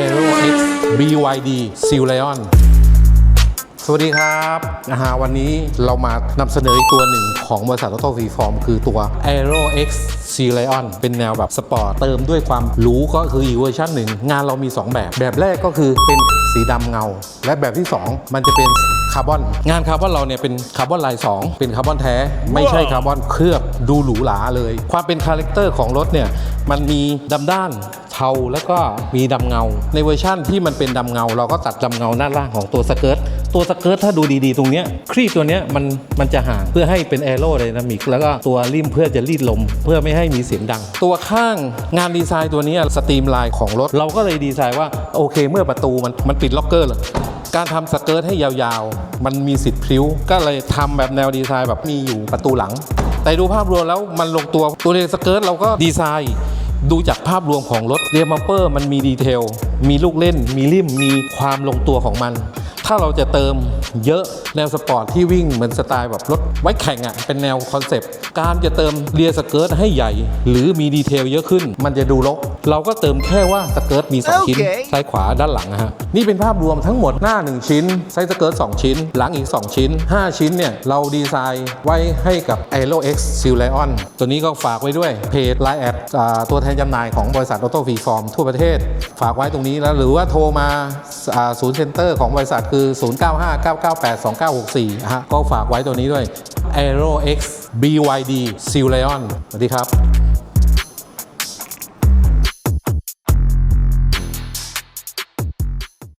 Aero X BYD s i l i o n สวัสดีครับนะฮะวันนี้เรามานำเสนออีกตัวหนึ่งของบริษัท Auto Reform คือตัว Aero X s i l i o n เป็นแนวแบบสปอร์ตเติมด้วยความหรู้ก็คืออีกเวอร์ชันหนึ่ง งานเรามี 2 แบบ แบบแรกก็คือเป็นสีดำเงา และแบบที่ 2 มันจะเป็นคาร์บอน งานคาร์บอนเราเนี่ยเป็นคาร์บอนลาย 2 เป็นคาร์บอนแท้ ไม่ใช่คาร์บอนเคลือบดูหรูหราเลย ความเป็นคาแรคเตอร์ของรถเนี่ยมันมีดำด้านเทาแล้วก็มีดำเงา ในเวอร์ชั่นที่มันเป็นดำเงา เราก็ตัดดำเงาด้านล่างของตัวสเกิร์ตตัวสเกิร์ตถ้าดูดีๆ ตรงเนี้ยครีบตัวเนี้ยมันมันจะห่างเพื่อให้เป็นแอโร่ไดนามิกแล้วก็ตัวริมเพื่อจะรีดลม เพื่อไม่ให้มีเสียงดัง ตัวข้างงานดีไซน์ตัวนี้สตรีมไลน์ของรถ เราก็เลยดีไซน์ว่าโอเค เมื่อประตูมันมันปิดล็อกเกอร์เลยการทำสเกิร์ตให้ยาวๆ มันมีสิทธิ์พลิ้ว ก็เลยทำแบบแนวดีไซน์แบบมีอยู่ประตูหลัง แต่ดูภาพรวมแล้วมันลงตัวตัวเรสเกิร์ตเราก็ดีไซน์ ดูจากภาพรวมของรถเรียมัมเปอร์มันมีดีเทล มีลูกเล่น มีริม มีความลงตัวของมัน ถ้าเราจะเติมเยอะแนวสปอร์ตที่วิ่งเหมือนสไตล์แบบรถไว้แข่งอะ่ะ เป็นแนวคอนเซปต์ การจะเติมเรียสเกิร์ตให้ใหญ่ หรือมีดีเทลเยอะขึ้น มันจะดูรก เราก็เติมแค่ว่าสเกิร์ตมี 2 ชิ้นโอเคซ้ายขวาด้านหลังนะฮะ นี่เป็นภาพรวมทั้งหมดหน้า 1 ชิ้น ไซส์สเกิร์ต2ชิ้น หลังอีก 2 ชิ้น 5 ชิ้นเนี่ย เราดีไซน์ไว้ให้กับ Aero X s i l i o n ตัวนี้ก็ฝากไว้ด้วยเพจ Line แอดตัวแทนจำหน่ายของบริษัท Auto f r e e Form ทั่วประเทศ ฝากไว้ตรงนี้แล้วหรือว่าโทรมาอ่าศูนย์เซ็นเตอร์ของบริษัทคือ 0959982964นะฮะก็ฝากไว้ตัวนี้ด้วย Aero X BYD s i l i o n สวัสดีครับ